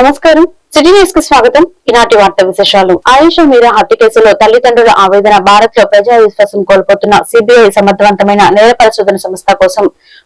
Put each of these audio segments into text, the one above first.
నమస్కారం. సిటీ న్యూస్కు స్వాగతం. ఈనాటి వార్త విశేషాలు. ఆయుష మీరా హత్య కేసులో తల్లిదండ్రుల ఆవేదన భారత్లో ప్రజా విశ్వాసం కోల్పోతున్న సిబిఐ సమర్థవంతమైన నేర పరిశోధన సంస్థ కోసం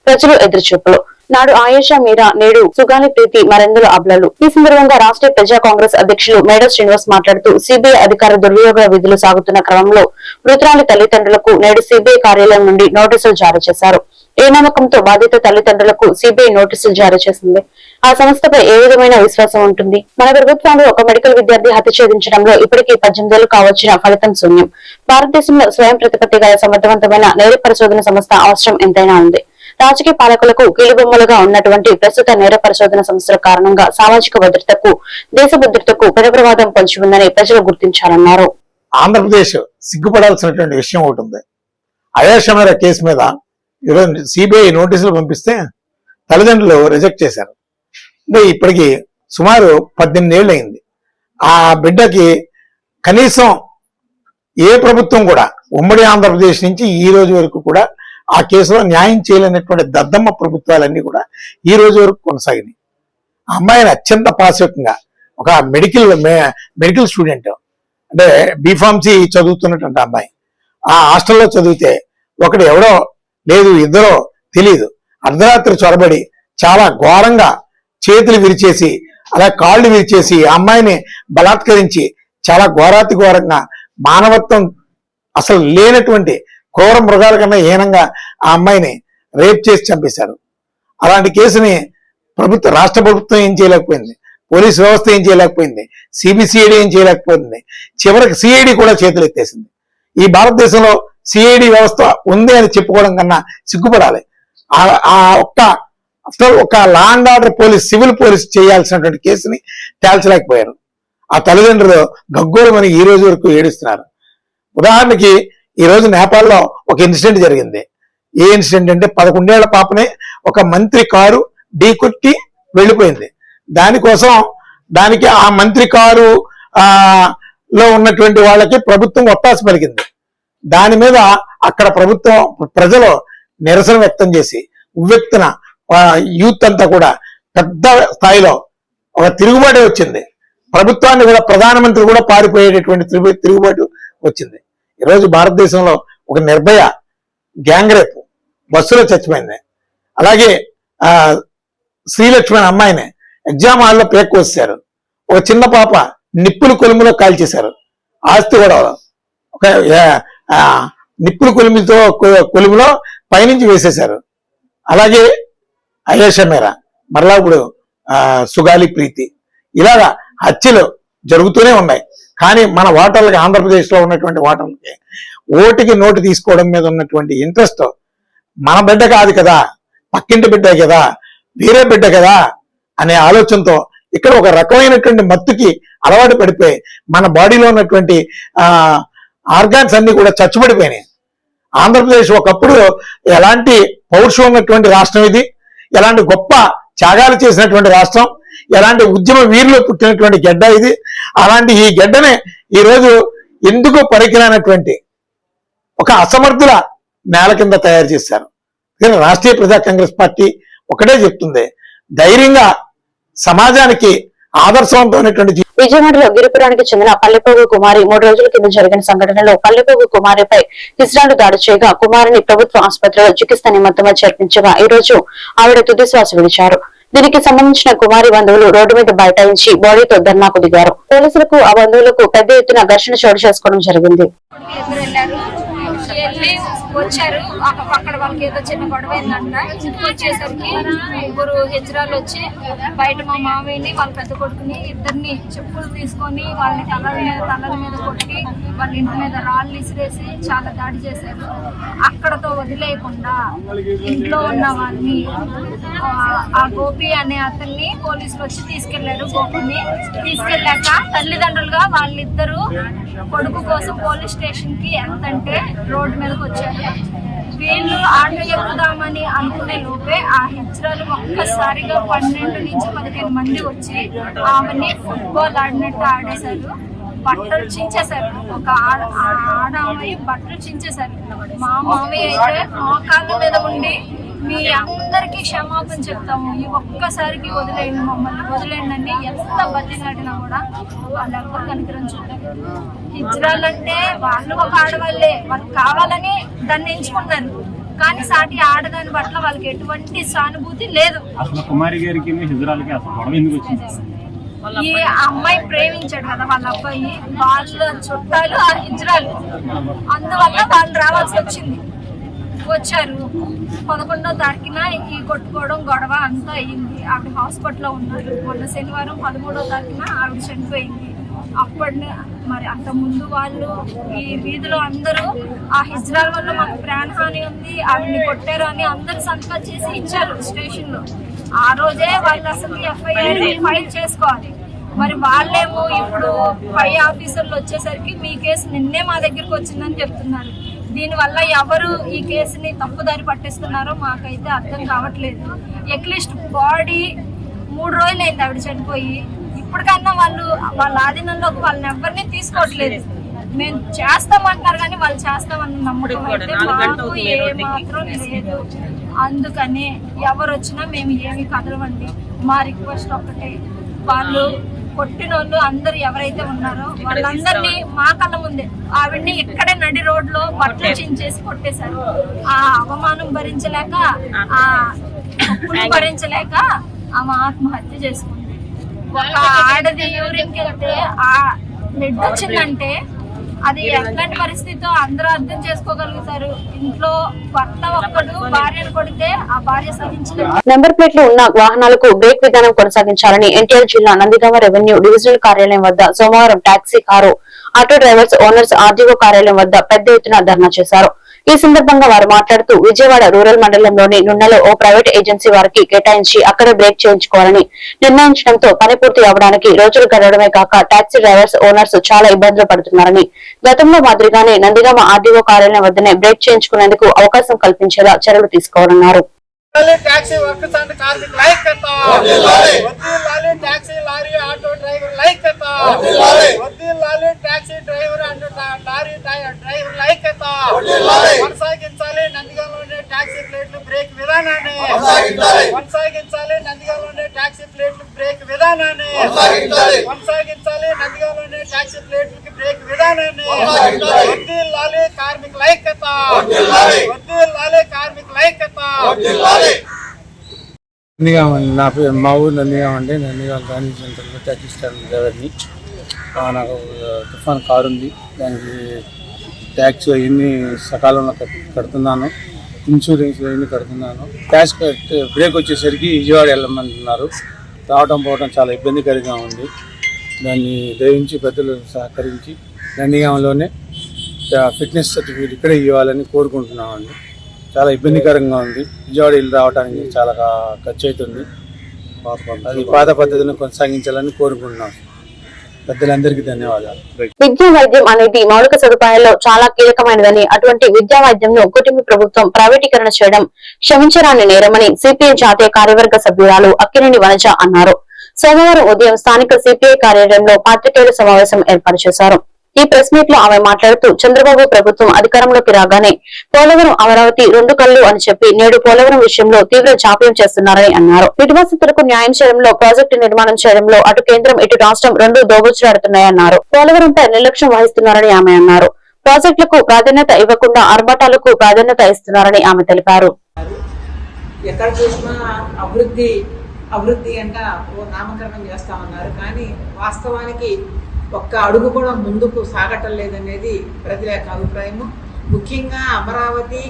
ప్రజలు ఎదురుచూపులు. నాడు ఆయేషా మీరా నేడు సుగాని ప్రీతి మరెందుల అబ్లలు. ఈ సందర్భంగా రాష్ట్ర ప్రజా కాంగ్రెస్ అధ్యక్షులు మేడ శ్రీనివాస్ మాట్లాడుతూ సిబిఐ అధికార దుర్వినియోగ విధులు సాగుతున్న క్రమంలో మృతురాలి తల్లిదండ్రులకు నేడు సిబిఐ కార్యాలయం నుండి నోటీసులు జారీ చేశారు. ఏ నమ్మకంతో బాధిత తల్లిదండ్రులకు సిబిఐ నోటీసులు జారీ చేసింది. ఆ సంస్థపై ఏ విధమైన విశ్వాసం ఉంటుంది? మన ప్రభుత్వంలో ఒక మెడికల్ విద్యార్థి హత్య ఛేదించడంలో ఇప్పటికీ పద్దెనిమిదేళ్ళు కావచ్చిన ఫలితం శూన్యం. భారతదేశంలో స్వయం ప్రతిపత్తి గల సమర్థవంతమైన నేర పరిశోధన సంస్థ అవసరం ఎంతైనా ఉంది. రాజకీయ పాలకులకు కీలుబొమ్మలుగా ఉన్నటువంటి ప్రస్తుత నేర పరిశోధన సంస్థల కారణంగా సామాజిక భద్రతకు దేశ భద్రతకు పెను ప్రమాదం పొంచి ఉందని ప్రజలు గుర్తించాలన్నారు. ఆంధ్రప్రదేశ్ సిగ్గుపడాల్సినటువంటి విషయం ఒకటి ఉంది. అయోధ్య కేసు మీద ఈరోజు సిబిఐ నోటీసులు పంపిస్తే తల్లిదండ్రులు రిజెక్ట్ చేశారు. అంటే ఇప్పటికి సుమారు పద్దెనిమిది ఏళ్ళు అయింది ఆ బిడ్డకి కనీసం ఏ ప్రభుత్వం కూడా ఉమ్మడి ఆంధ్రప్రదేశ్ నుంచి ఈ రోజు వరకు కూడా ఆ కేసులో న్యాయం చేయలేనటువంటి దద్దమ్మ ప్రభుత్వాలన్నీ కూడా ఈ రోజు వరకు కొనసాగినాయి. ఆ అమ్మాయిని అత్యంత పాశ్వికంగా ఒక మెడికల్ మెడికల్ స్టూడెంట్ అంటే బీఫార్మసీ చదువుతున్నటువంటి అమ్మాయి. ఆ హాస్టల్లో చదివితే ఒకడు ఎవడో లేదు ఇద్దరో తెలియదు అర్ధరాత్రి చొరబడి చాలా ఘోరంగా చేతులు విరిచేసి అలా కాళ్ళు విరిచేసి ఆ అమ్మాయిని బలాత్కరించి చాలా ఘోరాతి ఘోరంగా మానవత్వం అసలు లేనటువంటి క్రూర మృగాల కన్నా హీనంగా ఆ అమ్మాయిని రేప్ చేసి చంపేశారు. అలాంటి కేసుని ప్రభుత్వ రాష్ట్ర ప్రభుత్వం ఏం చేయలేకపోయింది. పోలీస్ వ్యవస్థ ఏం చేయలేకపోయింది. సిబిసిఐడి ఏం చేయలేకపోయింది. చివరికి సిఐడి కూడా చేతులు ఎత్తేసింది ఈ భారతదేశంలో సిఐడి వ్యవస్థ ఉంది అని చెప్పుకోవడం కన్నా సిగ్గుపడాలి. ఆ- ఆ ఒక్క ఒక law and order police civil police చేయాల్సినటువంటి కేసుని తేల్చలేకపోయారు. ఆ తల్లిదండ్రులు గగ్గోలమని ఈ రోజు వరకు ఏడుస్తున్నారు. ఉదాహరణకి ఈ రోజు నేపాల్లో ఒక ఇన్సిడెంట్ జరిగింది. ఏ ఇన్సిడెంట్ అంటే పదకొండేళ్ళ పాపనే ఒక మంత్రి కారు ఢీకొట్టి వెళ్ళిపోయింది. దానికోసం దానికి ఆ మంత్రి కారు లో ఉన్నటువంటి వాళ్ళకి ప్రభుత్వం ఒత్తాసి పలికింది. దాని మీద అక్కడ ప్రభుత్వం ప్రజలు నిరసన వ్యక్తం చేసి ఉవ్వెత్తున యూత్ అంతా కూడా పెద్ద స్థాయిలో ఒక తిరుగుబాటు వచ్చింది. ప్రభుత్వాన్ని కూడా ప్రధానమంత్రి కూడా పారిపోయేటటువంటి తిరుగు తిరుగుబాటు వచ్చింది. ఈరోజు భారతదేశంలో ఒక నిర్భయ గ్యాంగ్ రేప్ బస్సులో చచ్చిపోయింది. అలాగే శ్రీలక్ష్మి అనే అమ్మాయిని ఎగ్జామ్ హాల్లో పేక్ కోసారు ఒక చిన్న పాప నిప్పులు కొలుములో కాల్చేశారు. ఆస్తి కూడా ఒక నిప్పులు కొలిమితో కొలుములో పైనుంచి వేసేశారు. అలాగే అయేష మేర మరలా ఇప్పుడు సుగాలి ప్రీతి. ఇలాగా హత్యలు జరుగుతూనే ఉన్నాయి. కానీ మన ఓటర్లకి ఆంధ్రప్రదేశ్లో ఉన్నటువంటి ఓటర్లకి ఓటుకి నోటు తీసుకోవడం మీద ఉన్నటువంటి ఇంట్రెస్ట్ మన బిడ్డ కాదు కదా పక్కింటి బిడ్డే కదా వేరే బిడ్డ కదా అనే ఆలోచనతో ఇక్కడ ఒక రకమైనటువంటి మత్తుకి అలవాటు పడిపోయి మన బాడీలో ఉన్నటువంటి ఆ ఆర్గాన్స్ అన్ని కూడా చచ్చుబడిపోయినాయి. ఆంధ్రప్రదేశ్ ఒకప్పుడు ఎలాంటి పౌరుషం ఉన్నటువంటి రాష్ట్రం ఇది? ఎలాంటి గొప్ప త్యాగాలు చేసినటువంటి రాష్ట్రం? ఎలాంటి ఉద్యమ వీరులు పుట్టినటువంటి గడ్డ ఇది? అలాంటి ఈ గడ్డనే ఈరోజు ఎందుకు పరికిరానటువంటి ఒక అసమర్థుల నేల కింద తయారు చేశారు. కానీ రాష్ట్రీయ ప్రజా కాంగ్రెస్ పార్టీ ఒకటే చెప్తుంది. ధైర్యంగా సమాజానికి ఆదర్శవంతమైనటువంటి విజయవాడలో గిరిపురానికి చెందిన పల్లెపోగు కుమారి మూడు రోజుల కింద జరిగిన సంఘటనలో పల్లెపోగు కుమారిపై ఇస్రాలు దాడి చేయగా కుమారిని ప్రభుత్వ ఆసుపత్రిలో చికిత్స నిమిత్తమై చేర్పించగా ఈ రోజు ఆవిడ తుది శ్వాస విడిచారు. దీనికి సంబంధించిన కుమారి బంధువులు రోడ్డు మీద బైఠాయించి బాడీతో ధర్నాకు దిగారు. పోలీసులకు ఆ బంధువులకు పెద్ద ఎత్తున ఘర్షణ చోటు చేసుకోవడం జరిగింది. వచ్చారు. అక్కడ వాళ్ళకి ఏదో చిన్న గొడవ ఏంటంట ఇంటికి వచ్చేసరికి ముగ్గురు హెజ్రాలు వచ్చి బయట మా మామయ్యని వాళ్ళ పెద్ద కొడుకుని ఇద్దరిని చెప్పులు తీసుకొని వాళ్ళని తలల మీద తలల మీద కొట్టి వాళ్ళ ఇంటి మీద రాళ్ళు ఇసిరేసి చాలా దాడి చేశారు. అక్కడతో వదిలేయకుండా ఇంట్లో ఉన్న వాళ్ళని ఆ, ఆ గోపి అనే అతన్ని పోలీసులు వచ్చి తీసుకెళ్ళారు. గోపిని తీసుకెళ్ళాక తల్లిదండ్రులుగా వాళ్ళిద్దరూ కొడుకు కోసం పోలీస్ స్టేషన్కి ఎంతంటే రోడ్డు మీదకి వచ్చారు. వీళ్ళు ఆట ఎక్కుదామని అనుకునే లోపే ఆ హెచ్చరాలు ఒక్కసారిగా పన్నెండు నుంచి పదిహేను మంది వచ్చి ఆమెని ఫుట్బాల్ ఆడినట్టు ఆడేశారు. బట్టలు చించేశారు. ఒక ఆడ- ఆ ఆడ అమ్మాయి బట్టలు చించేశారు. మా మామయ్య అయితే మోకాళ్ళ మీద ఉండి మీ అందరికీ క్షమాపణ చెప్తాము. ఈ ఒక్కసారికి వదిలేయండి మమ్మల్ని. వదిలేయండి అని ఎంత బతిలాడినా కూడా వాళ్ళు ఎవరు కనికరం చూడలేదు హిజ్రాలు అంటే వాళ్ళు ఒక ఆడవాళ్ళే. వాళ్ళకి కావాలని దాన్ని ఎంచుకున్నారు కానీ సాటి ఆడదాని పట్ల వాళ్ళకి ఎటువంటి సానుభూతి లేదు. అసలు కుమారి గారికి హిజరాలకి అసలు గొడవ ఎందుకు వచ్చింది? ఈ అమ్మాయి ప్రేమించాడు కదా వాళ్ళ అబ్బాయి. వాళ్ళ చుట్టాలు ఆ హిజ్రాలు అందువల్ల వాళ్ళు రావాల్సి వచ్చింది. వచ్చారు. పదకొండో తారీఖున ఈ కొట్టుకోవడం గొడవ అంతా అయ్యింది. ఆవిడ హాస్పిటల్లో ఉన్నారు. మొన్న శనివారం పదమూడో తారీఖున ఆవిడ చనిపోయింది. అప్పటి మరి అంత ముందు వాళ్ళు ఈ వీధిలో అందరూ ఆ హిజ్రాల వల్ల మాకు ప్రాణహాని ఉంది ఆవిడని కొట్టారు అని అందరు సంతకాలు చేసి ఇచ్చారు స్టేషన్లో ఆ రోజే వాళ్ళు అసలు ఎఫ్ఐఆర్ ఫైల్ చేసుకోవాలి. మరి వాళ్ళేమో ఇప్పుడు పై ఆఫీసర్లు వచ్చేసరికి మీ కేసు నిన్నే మా దగ్గరికి వచ్చిందని చెప్తున్నారు. దీనివల్ల ఎవరు ఈ కేసుని తప్పుదారి పట్టిస్తున్నారో మాకైతే అర్థం కావట్లేదు. అట్లీస్ట్ బాడీ మూడు రోజులు అయింది ఆవిడ చనిపోయి. ఇప్పటికన్నా వాళ్ళు వాళ్ళ ఆధీనంలోకి వాళ్ళని ఎవరిని తీసుకోవట్లేదు. మేము చేస్తామంటున్నారు కానీ వాళ్ళు చేస్తామన్న నమ్మకం అయితే మాకు ఏ మాత్రం లేదు. అందుకని ఎవరు వచ్చినా మేము ఏమి కదలవండి మా రిక్వెస్ట్ ఒక్కటే. వాళ్ళు కొట్టిన వాళ్ళు అందరు ఎవరైతే ఉన్నారో వాళ్ళందరినీ మా కళ్ళ ముందే ఆవిడ్ని ఇక్కడే నడి రోడ్లో బట్టలు చించేసి కొట్టేశారు. ఆ అవమానం భరించలేక ఆ భరించలేక ఆమె ఆత్మహత్య చేసుకుంది. ఒక ఆడది యూరిన్కి వెళ్తే ఆ బ్లడ్ వచ్చిందంటే అది ఎట్లాంటి పరిస్థితితో అందరూ అర్థం చేసుకోగలుగుతారు? ఇంట్లో భర్త ఒక్కడు భార్యను కొడితే ఆ భార్య సహించలేదు నెంబర్ ప్లేట్లు ఉన్న వాహనాలకు బ్రేక్ విధానం కొనసాగించాలని ఎన్టీఆర్ జిల్లా నందిగామ రెవెన్యూ డివిజనల్ కార్యాలయం వద్ద సోమవారం taxi car auto drivers owners RDO కార్యాలయం వద్ద పెద్ద ఎత్తున ధర్నా చేశారు. ఈ సందర్భంగా వారు మాట్లాడుతూ విజయవాడ రూరల్ మండలంలోని నున్నలో ఓ ప్రైవేట్ ఏజెన్సీ వారికి కేటాయించి అక్కడే బ్రేక్ చేయించుకోవాలని నిర్ణయించడంతో పని పూర్తి అవడానికి రోజులు గడవడమే కాక టాక్సీ డ్రైవర్స్ ఓనర్స్ చాలా ఇబ్బందులు పడుతున్నారని గతంలో మాదిరిగానే నందిగామ ఆర్డీఓ కార్యాలయం వద్దనే బ్రేక్ చేయించుకునేందుకు అవకాశం కల్పించేలా చర్యలు తీసుకోవాలన్నారు. లాలి టాక్సీ వర్కర్స్ అండ్ కార్మిక్ లైక్ కర్తా వద్దు lorry taxi lorry auto driver like కర్తా వద్దు lorry taxi driver and lorry driver like కర్తా కొనసాగించాలి నందిగామలోని టాక్సీ ప్లేట్లు బ్రేక్ విధానాన్ని. కొనసాగించాలి. నందిగామలోని టాక్సీ ప్లేట్లు బ్రేక్ విధానాన్ని. కొనసాగించాలి. నందిగామలోని టాక్సీ ప్లేట్లకి బ్రేక్ విధానాన్ని. వద్దు లాలి కార్మిక్ లైక్ కర్తా వద్దు లాలి కార్మిక్ లైక్ కర్తా నా పేరు మా ఊరు నందిగాం అండి నందిగామ గాంధీ సెంటర్లో ట్యాక్సీ స్టాండ్ డ్రైవర్ని నాకు తుఫాన్ కారు ఉంది. దానికి ట్యాక్స్ అవన్నీ సకాలంలో కడుతున్నాను. ఇన్సూరెన్స్ అవన్నీ కడుతున్నాను. ట్యాక్స్ బ్రేక్ వచ్చేసరికి విజయవాడ వెళ్ళమంటున్నారు రావడం పోవడం చాలా ఇబ్బందికరంగా ఉంది. దాన్ని దయించి పెద్దలు సహకరించి నందిగామలోనే ఫిట్నెస్ సర్టిఫికేట్ ఇక్కడే ఇవ్వాలని కోరుకుంటున్నామండి. చాలా ఇబ్బందికరంగా ఉంది. విజయవాడ వెళ్ళి రావడానికి చాలా ఖర్చు అవుతుంది అది పాత పద్ధతిని కొనసాగించాలని కోరుకుంటున్నాం. పెద్దలందరికీ ధన్యవాదాలు. విద్యా వైద్యం అనేది మౌలిక సదుపాయాల్లో చాలా కీలకమైనదని అటువంటి విద్యా వైద్యంను కుటుంబ ప్రభుత్వం ప్రైవేటీకరణ చేయడం క్షమించరాని నేరమని సిపిఐ జాతీయ కార్యవర్గ సభ్యురాలు అక్కినేని వనజ అన్నారు. సోమవారం ఉదయం స్థానిక సిపిఐ కార్యాలయంలో పాత్రికేయుల సమావేశం ఏర్పాటు చేశారు. ఈ ప్రెస్ మీట్లో ఆమె మాట్లాడుతూ చంద్రబాబు ప్రభుత్వం అధికారంలోకి రాగానే పోలవరం అమరావతి రెండు కళ్ళు అని చెప్పి నేడు పోలవరం విషయంలో తీవ్ర జాప్యం చేస్తున్నారని అన్నారు. నిర్వాసితులకు న్యాయం చేయడంలో ప్రాజెక్టు నిర్మాణం చేయడంలో అటు కేంద్రం ఇటు రాష్ట్రం రెండు దోబుచ్చులాడుతున్నాయన్నారు పోలవరంపై నిర్లక్ష్యం వహిస్తున్నారని ఆమె అన్నారు. ప్రాజెక్టులకు ప్రాధాన్యత ఇవ్వకుండా ఆర్భాటాలకు ప్రాధాన్యత ఇస్తున్నారని ఆమె తెలిపారు. ఎక్కడ చూసినా అభివృద్ధి అభివృద్ధి అంట ఓ నామకరణం చేస్తా ఉన్నారు. కానీ వాస్తవానికి ఒక్క అడుగు కూడా ముందుకు సాగటం లేదనేది ప్రజల యొక్క అభిప్రాయము. ముఖ్యంగా అమరావతి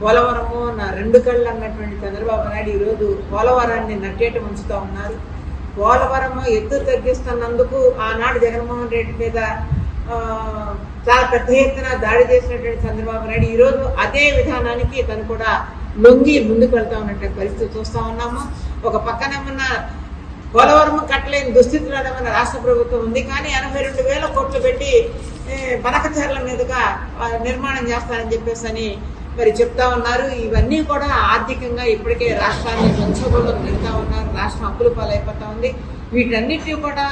పోలవరము నా రెండు కళ్ళు అన్నటువంటి చంద్రబాబు నాయుడు ఈరోజు పోలవరాన్ని నట్టేట ఉంచుతూ ఉన్నారు. పోలవరము ఎత్తు తగ్గిస్తున్నందుకు ఆనాడు జగన్మోహన్ రెడ్డి మీద చాలా పెద్ద ఎత్తున దాడి చేసినటువంటి చంద్రబాబు నాయుడు ఈరోజు అదే విధానానికి తను కూడా లొంగి ముందుకు వెళ్తా ఉన్నటువంటి పరిస్థితి చూస్తూ ఉన్నాము. ఒక పక్కనేమన్న పోలవరం కట్టలేని దుస్థితిలో మన రాష్ట్ర ప్రభుత్వం ఉంది. కానీ ఎనభై రెండు వేల కోట్లు పెట్టి బనకచర్ల మీదుగా నిర్మాణం చేస్తారని చెప్పేసి అని మరి చెప్తా ఉన్నారు. ఇవన్నీ కూడా ఆర్థికంగా ఇప్పటికే రాష్ట్రాన్ని సంక్షోభంలో పెడతా ఉన్నారు. రాష్ట్రం అప్పుల పాలైపోతా ఉంది. వీటన్నిటినీ కూడా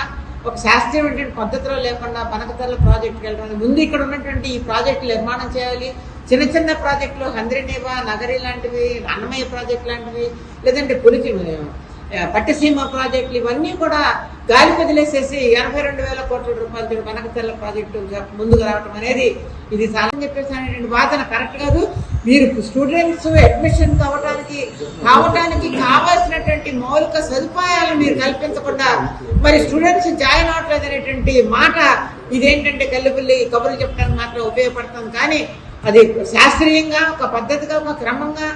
ఒక శాస్త్రీయమైనటువంటి పద్ధతిలో లేకుండా బనకచర్ల ప్రాజెక్టుకి వెళ్ళడం ముందు ఇక్కడ ఉన్నటువంటి ఈ ప్రాజెక్టు నిర్మాణం చేయాలి. చిన్న చిన్న ప్రాజెక్టులు హంద్రినేవా నగరి లాంటివి అన్నమయ్య ప్రాజెక్ట్ లాంటివి లేదంటే పులికి పట్టిసీమ ప్రాజెక్టులు ఇవన్నీ కూడా గాలి వదిలేసేసి ఎనభై రెండు వేల కోట్ల రూపాయలతో మనకతెల్ల ప్రాజెక్టు ముందుకు రావటం అనేది ఇది చాలా చెప్పేసి అనేటువంటి వాదన. కరెక్ట్ కాదు. మీరు స్టూడెంట్స్ అడ్మిషన్ కావడానికి కావడానికి కావాల్సినటువంటి మౌలిక సదుపాయాలు మీరు కల్పించకుండా మరి స్టూడెంట్స్ జాయిన్ అవ్వట్లేదు అనేటువంటి మాట ఇదేంటంటే కల్లుబుల్లి కబుర్లు చెప్పడానికి మాత్రం ఉపయోగపడతాం. కానీ అది శాస్త్రీయంగా ఒక పద్ధతిగా ఒక క్రమంగా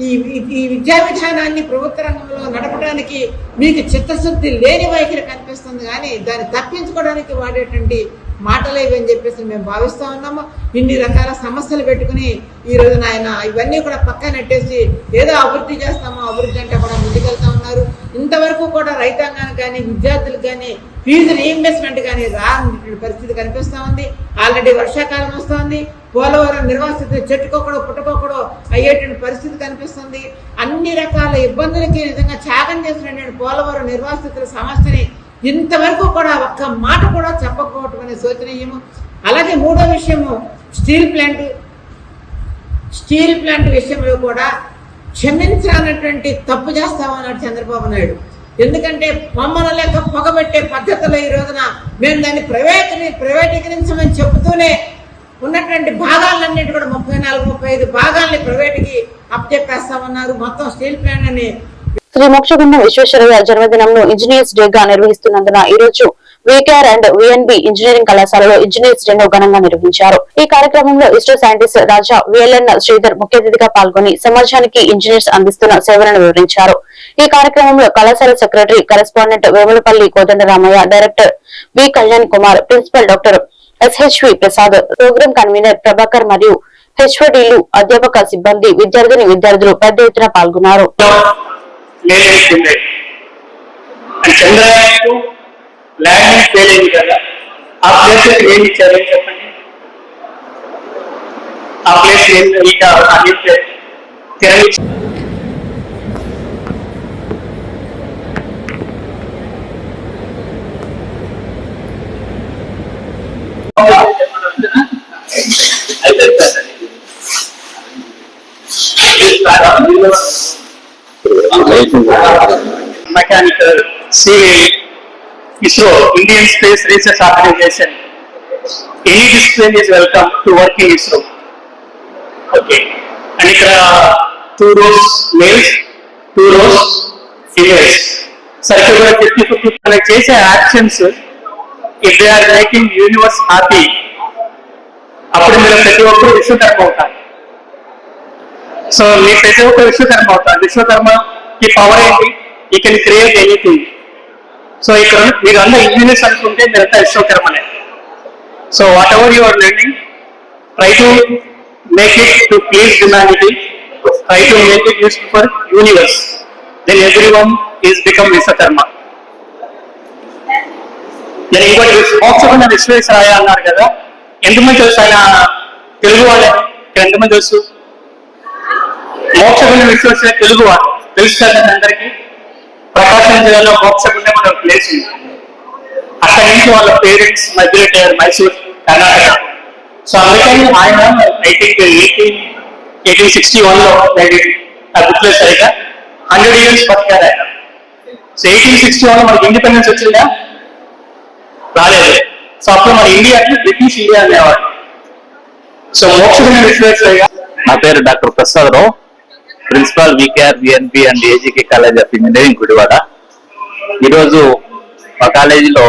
ఈ ఈ- విద్యా విధానాన్ని ప్రభుత్వ రంగంలో నడపడానికి మీకు చిత్తశుద్ధి లేని వైఖరి కనిపిస్తుంది. కానీ దాన్ని తప్పించుకోవడానికి వాడేటువంటి మాటలే ఇవని చెప్పేసి మేము భావిస్తా ఉన్నాము. ఇన్ని రకాల సమస్యలు పెట్టుకుని ఈ నాయన ఇవన్నీ కూడా పక్కన నెట్టేసి ఏదో అభివృద్ధి చేస్తాము అభివృద్ధి అంటే కూడా ముందుకెళ్తా ఉన్నారు. ఇంతవరకు కూడా రైతాంగానికి కానీ విద్యార్థులకు కానీ ఫీజు రీఇంబర్స్మెంట్ కానీ రాని పరిస్థితి కనిపిస్తూ ఉంది. ఆల్రెడీ వర్షాకాలం వస్తోంది. పోలవరం నిర్వాసిత చెట్టుకోకడో పుట్టుకోకడో అయ్యేటువంటి పరిస్థితి కనిపిస్తుంది. అన్ని రకాల ఇబ్బందులకి నిజంగా త్యాగం చేసినటువంటి పోలవరం నిర్వాసితుల సమస్యని ఇంతవరకు కూడా ఒక్క మాట కూడా చెప్పకపోవటం అనే శోచనీయము. అలాగే మూడో విషయము స్టీల్ ప్లాంట్. స్టీల్ ప్లాంట్ విషయంలో కూడా క్షమించాలన్నటువంటి తప్పు చేస్తామన్నాడు చంద్రబాబు నాయుడు. ఎందుకంటే మమ్మల లెక్క పొగబెట్టే పద్ధతిలో ఈ రోజున మేము దాన్ని ప్రైవేట్ ప్రైవేటీకరించమని చెబుతూనే ఉన్నటువంటి భాగాలన్నిటి కూడా ముప్పై నాలుగు ముప్పై ఐదు భాగాల్ని ప్రైవేట్కి అప్పచెప్పేస్తామన్నారు మొత్తం స్టీల్ ప్లాంట్ అని శ్రీ మోక్షగుండం విశ్వేశ్వరయ్య జన్మదినంను ఇంజనీర్స్ డే గా నిర్వహిస్తున్నందున ఈ రోజు వికేఆర్ అండ్ విఎన్బి ఇంజనీరింగ్ కళాశాలలో ఇంజనీర్స్ డే ఘనంగా నిర్వహించారు. ఈ కార్యక్రమంలో ఇస్రో సైంటిస్ట్ రాజా విఎల్ఎన్ శ్రీధర్ ముఖ్య అతిథిగా పాల్గొని సమాజానికి ఇంజనీర్స్ అందిస్తున్న సేవలను వివరించారు. ఈ కార్యక్రమంలో కళాశాల secretary correspondent Vemulapalli Kodandaramaiah director V Kalyan Kumar principal doctor SHV Prasad programme convener Prabhakar మరియు హెచ్ఓడీలు అధ్యాపక సిబ్బంది విద్యార్థిని విద్యార్థులు పెద్ద ఎత్తున పాల్గొన్నారు. లేచింది and Chandrayaan two landing fail అయింది కదా ఆ ప్లేస్ ఏమి ఇచ్చారు ఏం చెప్పండి ఆ ప్లేస్ ఏం ఇంకా అన్ని తిరగి mechanical, civil, ISRO, Indian Space Research Organization. Any discipline is welcome to work in ISRO. Okay. And ఇక్కడ two rows males two rows females. సరిగ్గా కూడా ఫిఫ్టీ ఫిఫ్టీ అలా చేసే actions if they are making universe happy అప్పుడు మీరు ప్రతి ఒక్కరు విశ్వకర్మ అవుతారు సో మీ ప్రతి ఒక్కరు విశ్వకర్మ అవుతారు విశ్వకర్మ ఈ పవర్ ఏంటి ఈ కెన్ క్రియేట్ ఎనీథింగ్ సో ఇక్కడ మీరు అంతా ఇంజనీర్స్ అనుకుంటే మీరంతా విశ్వకర్మనే so whatever you are learning try to make it to please humanity try to make it use for universe then every one is become Vishwakarma నేను ఇంకోటి మోక్షకున్న విశ్వేశ్వరాయ అన్నారు కదా. ఎంతమంది తెలుసు ఆయన? తెలుగు వాళ్ళే. ఎంతమంది తెలుసు? మోక్షకున్న విశ్వేశ్వర తెలుగు వాళ్ళు. తెలుసు కదా అందరికీ? ప్రకాశం జిల్లాలో మోక్షగుండం అనే ప్లేస్ ఉంది. అక్కడి నుంచి వాళ్ళ పేరెంట్స్ మైగ్రేట్ అయ్యారు మైసూర్ కర్ణాటక. సో అందుకని ఆయన ఎయిటీన్ ఎయిటీన్ ఎయిటీన్ సిక్స్టీ వన్లో సరిగా హండ్రెడ్ ఇయర్స్ బతికారు ఆయన. సో ఎయిటీన్ సిక్స్టీ వన్ మనకి ఇండిపెండెన్స్ వచ్చిందా? రాలేదు. సో అప్పుడు మన ఇండియాకి బ్రిటిష్ ఇండియా అనేవాడు. సో మోక్షగుండ విశ్వేశ్వరయ్య నా పేరు doctor Prasadarao. Principal VKR VNP and AGK college of engineering Gudivada. ఈరోజు మా కాలేజీలో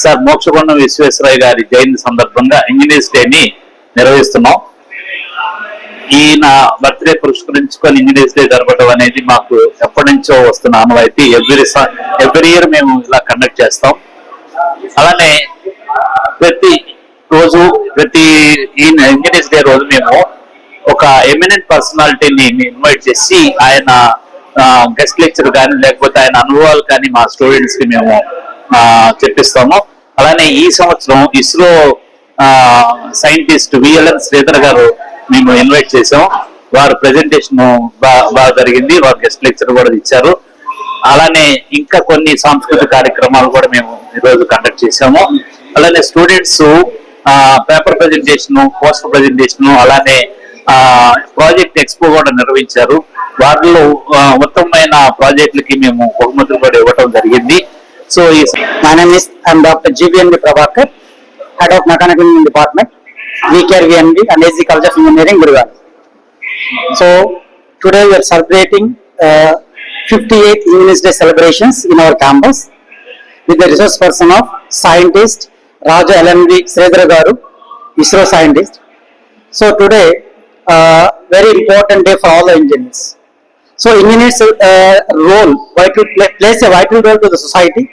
సార్ మోక్షగుండం విశ్వేశ్వరయ్య గారి జయంతి సందర్భంగా ఇంజనీర్స్ డేని నిర్వహిస్తున్నాం. ఈయన బర్త్డే పురస్కరించుకొని ఇంజనీర్స్ డే జరపడం అనేది మాకు ఎప్పటి నుంచో వస్తున్న అనువైతే ఎవ్రీ ఎవ్రీ ఇయర్ మేము ఇలా కండక్ట్ చేస్తాం. అలానే ప్రతి రోజు ప్రతి ఈయన ఇంజనీర్స్ డే రోజు మేము ఒక ఎమినెంట్ పర్సనాలిటీని ఇన్వైట్ చేసి ఆయన గెస్ట్ లెక్చర్ కానీ లేకపోతే ఆయన అనుభవాలు కానీ మా స్టూడెంట్స్కి మేము చెప్పిస్తాము. అలానే ఈ సంవత్సరం ఇస్రో సైంటిస్ట్ విఎల్ఎన్ శ్రీధర్ గారు మేము ఇన్వైట్ చేసాం. వారు ప్రెజెంటేషన్ బాగా జరిగింది. వారు గెస్ట్ లెక్చర్ కూడా ఇచ్చారు. అలానే ఇంకా కొన్ని సాంస్కృతిక కార్యక్రమాలు కూడా మేము ఈరోజు కండక్ట్ చేసాము. అలానే students paper presentation poster presentation అలానే ప్రాజెక్ట్ ఎక్స్పో కూడా నిర్వహించారు. వాటిలో ఉత్తమమైన ప్రాజెక్టులకి మేము బహుమతులు కూడా ఇవ్వటం జరిగింది. So doctor GBNV Prabhakar head of mechanical department VKRV and AC culture engineering గురుగారు so today you are celebrating fifty eight eighth day celebrations in our campus with the resource person of scientist Raja LNV Sridhar garu ISRO scientist so today uh, very important day for all the engineers. So engineers uh, role vital pla- plays a vital role to the society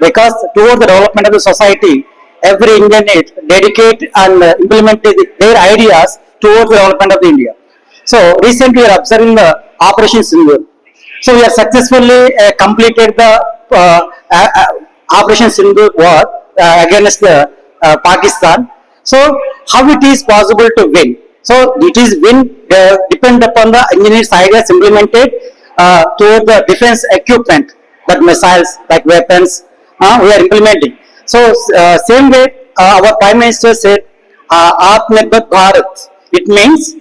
because towards the development of the society, every engineer dedicate and uh, implement the- their ideas towards the development of the India. So recently we are observing the Operation Sindoor. So we have successfully uh, completed the uh, uh, uh, Operation Sindoor war uh, against the uh, Pakistan. So how it is possible to win? So it is win uh, depend upon the engineers ideas implemented uh, toward the defense equipment, that missiles, like weapons, uh, we are implementing. So uh, same way, uh, our Prime Minister said, uh, Bharat. It means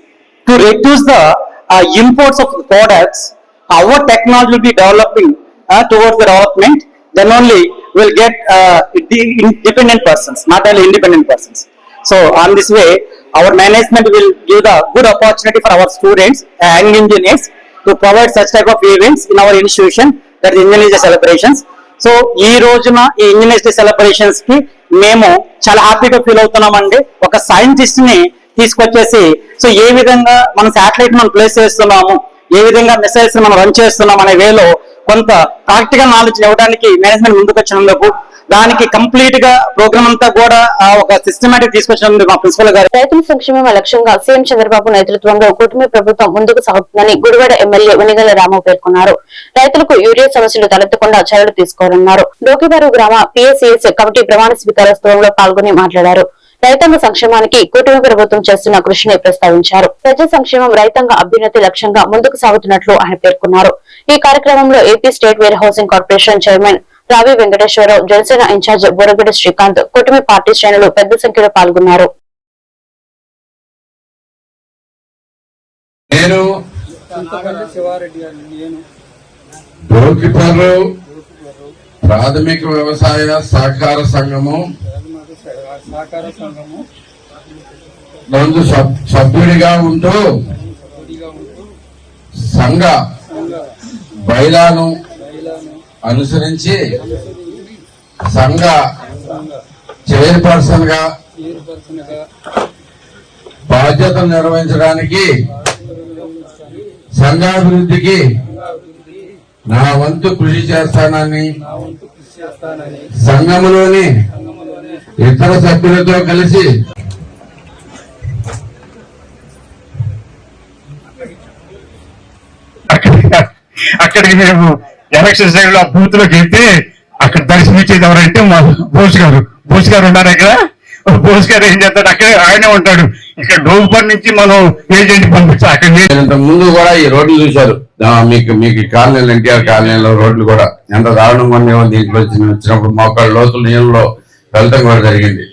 to reduce the uh, imports of the products, our technology will be developing uh, towards the development, then only we'll get uh, de- independent persons, not only independent persons. So on this way, our management will give the good opportunity for our students and engineers to provide such type of events in our institution, that is Engineers Day celebrations. So ఈ రోజున ఈ engineers day సెలబ్రేషన్స్కి మేము చాలా హ్యాపీగా feel అవుతున్నామండి ఒక సైంటిస్ట్ని తీసుకొచ్చేసి so ఏ విధంగా మన శాటిలైట్ మనం ప్లేస్ చేస్తున్నాము ఏ విధంగా మిసైల్స్ మనం రన్ చేస్తున్నాం అనే వేలో కొంత ప్రాక్టికల్ నాలెడ్జ్ ఇవ్వడానికి మేనేజ్మెంట్ ముందుకు వచ్చినందుకు దానికి కంప్లీట్గా ప్రోగ్రామ్ అంతా కూడా ఒక సిస్టమేటిక్ తీసుకొచ్చినందుకు మా ప్రిన్సిపల్ గారు. రైతుల సంక్షేమం లక్ష్యంగా సీఎం చంద్రబాబు నేతృత్వంలో కూటమి ప్రభుత్వం ముందుకు సాగుతుందని గుడివాడ ఎమ్మెల్యే వెనిగల రాము పేర్కొన్నారు. రైతులకు యూరియా సమస్యలు తలెత్తకుండా చర్యలు తీసుకోవాలన్నారు డోకిబారు గ్రామ పిఎస్సిఎస్ కమిటీ ప్రమాణ స్వీకారోత్సవంలో పాల్గొని మాట్లాడారు. రైతాంగ సంక్షేమానికి కూటమి ప్రభుత్వం చేస్తున్న కృషిని ప్రస్తావించారు. ప్రజా సంక్షేమం రైతాంగ అభ్యున్నతి లక్ష్యంగా ముందుకు సాగుతున్నట్లు ఆయన పేర్కొన్నారు. ఈ కార్యక్రమంలో AP state warehousing corporation chairman Ravi Venkateswararao Janasena in-charge Boragadi Srikanth కూటమి పార్టీ శ్రేణులు పెద్ద సంఖ్యలో పాల్గొన్నారు. నేను ప్రాథమిక వ్యవసాయ సహకార సంఘము సహకార సంఘము నందు సభ్యుడిగా ఉంటూ సంఘ బైలాను అనుసరించి సంఘ చైర్పర్సన్గా బాధ్యతలు నిర్వహించడానికి సంఘాభివృద్ధికి నా వంతు కృషి చేస్తానని సంఘములోని ఇతర సభ్యులతో కలిసి అక్కడికి అక్కడికి మేము ఎలక్షన్ టైంలో ఆ బూత్లోకి వెళ్తే అక్కడ దర్శనమిచ్చేది ఎవరంటే మా బోస్ గారు. బోస్ గారు ఉన్నారు ఇక్కడ? బోస్ గారు ఏం చేస్తాడు? అక్కడే ఆయనే ఉంటాడు. ఇక్కడ డోగుపర్ నుంచి మనం ఏజెంట్ పంపిస్తాం అక్కడ ముందు కూడా ఈ రోడ్లు చూశారు. మీకు మీకు కాలనీలు ఎన్టీఆర్ కాలనీలో రోడ్లు కూడా ఎంత దారుణంగా ఉండేవో దీంట్లో వచ్చినప్పుడు మోకాళ్ళ లోతుల నీళ్ళలో వెళ్ళటం కూడా జరిగింది.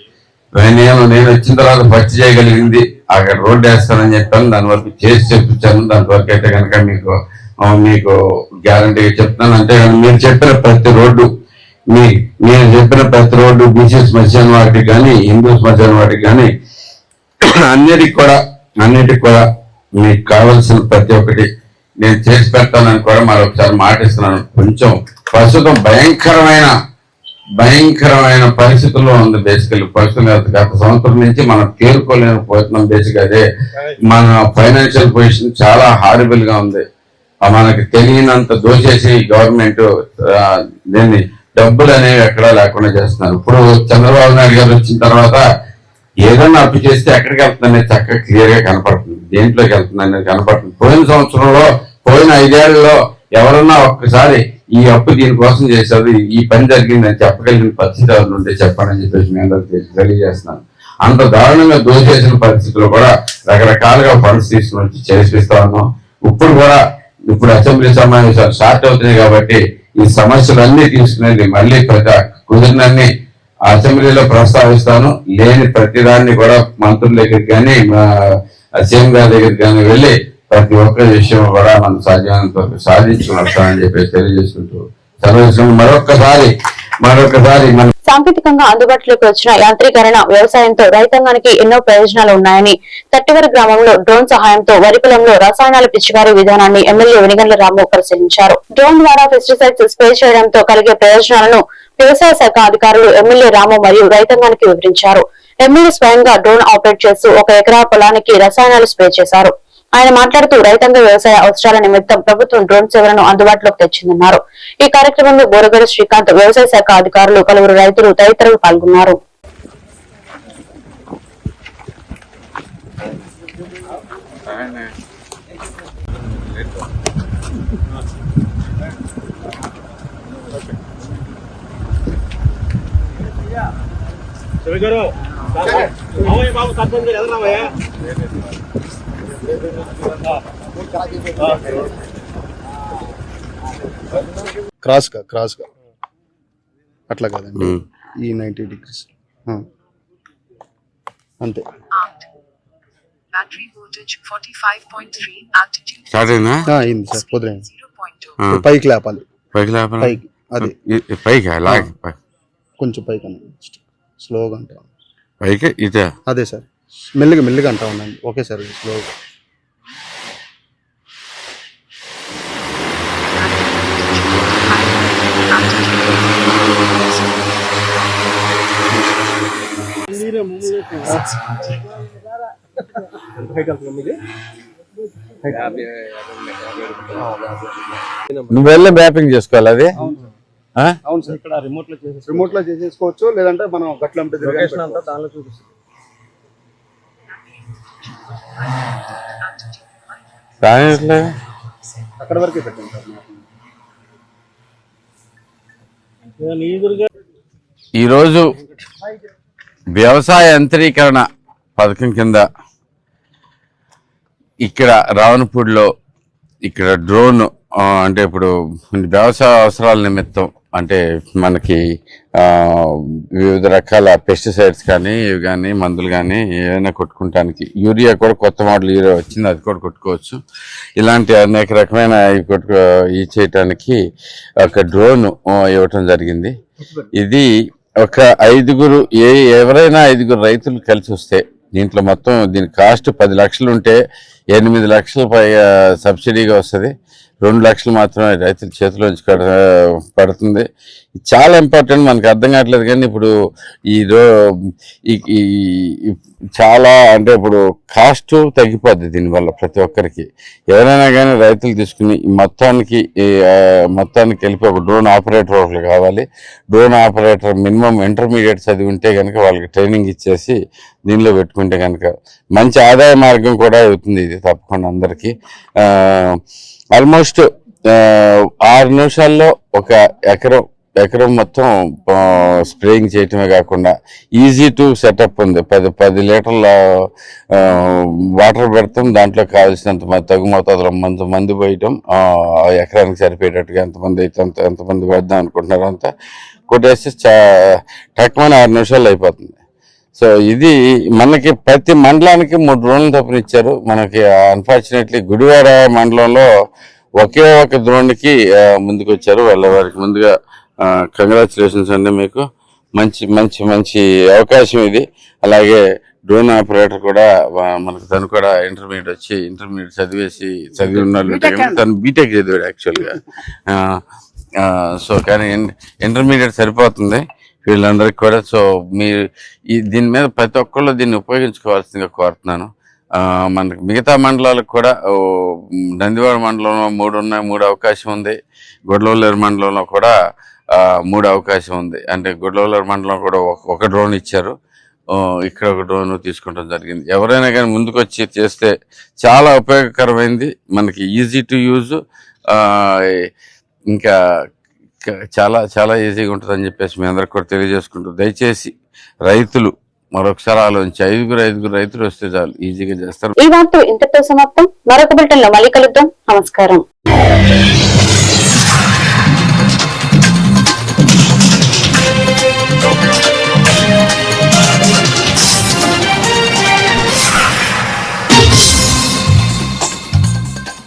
నేను నేను వచ్చిన తర్వాత పచ్చి చేయగలిగింది. అక్కడ రోడ్డు వేస్తానని చెప్పాను. దాని వరకు చేసి చెప్పించాను. దాని వరకు అయితే కనుక మీకు మీకు గ్యారంటీగా చెప్తున్నాను. అంతేగాని మీరు చెప్పిన ప్రతి రోడ్డు మీ మీరు చెప్పిన ప్రతి రోడ్డు బీసీ శ్మశాన వాటికి కానీ హిందూ శ్మశాన వాటికి కానీ అన్నిటికి కూడా అన్నిటికి కూడా మీకు కావాల్సిన ప్రతి ఒక్కటి నేను చేసి పెడతానని కూడా మరొకసారి మాటిస్తున్నాను. కొంచెం ప్రస్తుతం భయంకరమైన భయంకరమైన పరిస్థితుల్లో ఉంది బేసికల్ పరిస్థితులు గత- సంవత్సరం నుంచి మనం తేరుకోలేకపోతున్నాం బేసిక్ అదే. మన ఫైనాన్షియల్ పొజిషన్ చాలా హారిబుల్గా ఉంది. మనకి తెలియనంత దోచేసి గవర్నమెంట్ దీన్ని డబ్బులు అనేవి ఎక్కడా లేకుండా చేస్తున్నారు. ఇప్పుడు చంద్రబాబు నాయుడు గారు వచ్చిన తర్వాత ఏదన్నా అప్పు చేస్తే ఎక్కడికి వెళ్తుందనేది చక్కగా క్లియర్గా కనపడుతుంది. దేంట్లోకి వెళ్తుంది అనేది కనపడుతుంది. పోయిన సంవత్సరంలో పోయిన ఐదేళ్ళలో ఎవరన్నా ఒక్కసారి ఈ అప్పు దీనికోసం చేశారు ఈ పని జరిగిందని చెప్పగలిగిన పరిస్థితి ఎవరు ఉంటే చెప్పాలని చెప్పేసి తెలియజేస్తున్నాను. అంత దారుణంగా దోచేసిన పరిస్థితుల్లో కూడా రకరకాలుగా ఫండ్స్ తీసుకుని వచ్చి చేసిస్తా ఉన్నాం. ఇప్పుడు కూడా ఇప్పుడు అసెంబ్లీ సమావేశాలు స్టార్ట్ అవుతున్నాయి కాబట్టి ఈ సమస్యలన్నీ తీసుకునేది మళ్ళీ ప్రజా కుదిరినన్ని అసెంబ్లీలో ప్రస్తావిస్తాను. లేని ప్రతిదాన్ని కూడా మంత్రుల దగ్గరికి కానీ మా సీఎం గారి దగ్గరికి కానీ వెళ్ళి ప్రతి ఒక్క విషయం కూడా మనం సాధ్యమైనంత వరకు సాధించుకుని వస్తామని చెప్పేసి తెలియజేసుకుంటూ సర్వేశ్వరం మరొక్కసారి మరొకసారి మన సాంకేతికంగా అందుబాటులోకి వచ్చిన యాంత్రీకరణ వ్యవసాయంతో రైతాంగానికి ఎన్నో ప్రయోజనాలు ఉన్నాయని తట్టివరి గ్రామంలో డ్రోన్ సహాయంతో వరి పొలంలో రసాయనాల పిచికారీ విధానాన్ని ఎమ్మెల్యే వెనిగండ్ల రాము పరిశీలించారు. డ్రోన్ ద్వారా పెస్టిసైడ్స్ స్ప్రే చేయడంతో కలిగే ప్రయోజనాలను వ్యవసాయ శాఖ అధికారులు ఎమ్మెల్యే రాము మరియు రైతాంగానికి వివరించారు. ఎమ్మెల్యే స్వయంగా డ్రోన్ ఆపరేట్ చేస్తూ ఒక ఎకరా పొలానికి రసాయనాలు స్ప్రే చేశారు. ఆయన మాట్లాడుతూ రైతాంగ వ్యవసాయ అవసరాల నిమిత్తం ప్రభుత్వం డ్రోన్ సేవలను అందుబాటులోకి తెచ్చిందన్నారు. ఈ కార్యక్రమంలో బోరగడ శ్రీకాంత్ వ్యవసాయ శాఖ అధికారులు పలువురు రైతులు తదితరులు పాల్గొన్నారు. క్రాస్గా క్రాస్గా అట్లా కాదండి. ఈ నైంటీ డిగ్రీస్. అంతే. Battery voltage 45.3, altitude స్టార్ట్ అయిందా సార్. కుదిరింది 0.2. ఆ, పైకి లేపాలి. పైకి అది. కొంచెం పైకి అన్న స్లోగా అంటా. పైకి? ఇదే? అదే సార్. మెల్లిగా మెల్లిగా అంటా ఉండండి. ఓకే సార్ స్లోగా. నువ్వు వెళ్ళి మ్యాపింగ్ చేసుకోవాలి అది? ఆ? అవును సార్. ఇక్కడ రిమోట్లో రిమోట్లో చేసేసుకోవచ్చు లేదంటే మనం గట్ల లొకేషన్ అంతా దానిలో చూపిస్తుంది రానిట్లేదు. అక్కడ వరకే పెట్టండి సార్. ఈరోజు వ్యవసాయ యంత్రీకరణ పథకం కింద ఇక్కడ రావణపూడిలో ఇక్కడ డ్రోన్ అంటే ఇప్పుడు వ్యవసాయ అవసరాల నిమిత్తం అంటే మనకి వివిధ రకాల పెస్టిసైడ్స్ కానీ ఇవి కానీ మందులు కానీ ఏదైనా కొట్టుకుంటానికి యూరియా కూడా కొత్త మోడల్ యూరియా వచ్చింది అది కూడా కొట్టుకోవచ్చు. ఇలాంటి అనేక రకమైన ఇవి కొట్టుకో ఇవి చేయటానికి ఒక డ్రోన్ ఇవ్వటం జరిగింది. ఇది ఒక ఐదుగురు ఏ ఎవరైనా ఐదుగురు రైతులు కలిసి వస్తే దీంట్లో మొత్తం దీని కాస్ట్ పది లక్షలు ఉంటే ఎనిమిది లక్షల పై సబ్సిడీగా వస్తుంది. రెండు లక్షలు మాత్రమే రైతుల చేతిలోంచి కడ పడుతుంది. చాలా ఇంపార్టెంట్ మనకు అర్థం కావట్లేదు కానీ ఇప్పుడు ఈ ఈ- చాలా అంటే ఇప్పుడు కాస్ట్ తగ్గిపోద్ది దీనివల్ల ప్రతి ఒక్కరికి. ఎవరైనా కానీ రైతులు తీసుకుని ఈ మొత్తానికి ఈ, మొత్తానికి వెళ్ళి ఒక డ్రోన్ ఆపరేటర్ ఒకరు కావాలి. డ్రోన్ ఆపరేటర్ మినిమం ఇంటర్మీడియట్ చదివి ఉంటే కనుక వాళ్ళకి ట్రైనింగ్ ఇచ్చేసి దీనిలో పెట్టుకుంటే కనుక మంచి ఆదాయ మార్గం కూడా అవుతుంది ఇది. తప్పకుండా అందరికీ. ఆల్మోస్ట్ ఆరు నిమిషాల్లో ఒక ఎకరం ఎకరం మొత్తం స్ప్రేయింగ్ చేయటమే కాకుండా ఈజీ టు సెటప్ ఉంది. పది పది లీటర్ల వాటర్ పెడతాం. దాంట్లో కావాల్సినంత తగు మోతాదులో మందు మందు పోయటం ఆ, ఎకరానికి సరిపోయేటట్టుగా ఎంతమంది అయితే అంత ఎంతమంది పెడదాం అనుకుంటున్నారో అంత కొట్టేస్తే చా టక్కుమని ఆరు నిమిషాలు అయిపోతుంది. సో ఇది మనకి ప్రతి మండలానికి మూడు డ్రోన్లు తప్పని ఇచ్చారు. మనకి అన్ఫార్చునేట్లీ గుడివాడ మండలంలో ఒకే ఒక డ్రోన్కి ఆ, ముందుకు వచ్చారు వాళ్ళ వారికి ముందుగా కంగ్రాచులేషన్స్ అండి మీకు. మంచి మంచి మంచి అవకాశం ఇది. అలాగే డ్రోన్ ఆపరేటర్ కూడా మనకు తను కూడా ఇంటర్మీడియట్ వచ్చి ఇంటర్మీడియట్ చదివేసి చదివి ఉన్నాడు తను బీటెక్ చదివాడు యాక్చువల్గా సో కానీ ఇంటర్మీడియట్ సరిపోతుంది. వీళ్ళందరికీ కూడా. సో మీరు ఈ దీని మీద ప్రతి ఒక్కళ్ళు దీన్ని ఉపయోగించుకోవాల్సిందిగా కోరుతున్నాను. ఆ, మనకి మిగతా మండలాలకు కూడా నందివాడ మండలంలో మూడు ఉన్నాయి మూడు అవకాశం ఉంది. గొడవలేరు మండలంలో కూడా మూడు అవకాశం ఉంది. అంటే గొడవలేరు మండలం కూడా ఒక- డ్రోన్ ఇచ్చారు. ఇక్కడ ఒక డ్రోన్ తీసుకోవడం జరిగింది. ఎవరైనా కానీ ముందుకు వచ్చి చేస్తే చాలా ఉపయోగకరమైంది. మనకి ఈజీ టు యూజ్. ఇంకా చాలా చాలా ఈజీగా ఉంటుందని చెప్పేసి మీ అందరికి కూడా తెలియజేసుకుంటూ దయచేసి రైతులు మరొకసారి ఆలోచించి ఐదుగురు ఐదుగురు రైతులు వస్తే చాలు ఈజీగా చేస్తారు. ఈ వార్త ఇంతతో సమాప్తం. మరొక బులెటిన్లో మళ్ళీ కలుద్దాం. నమస్కారం.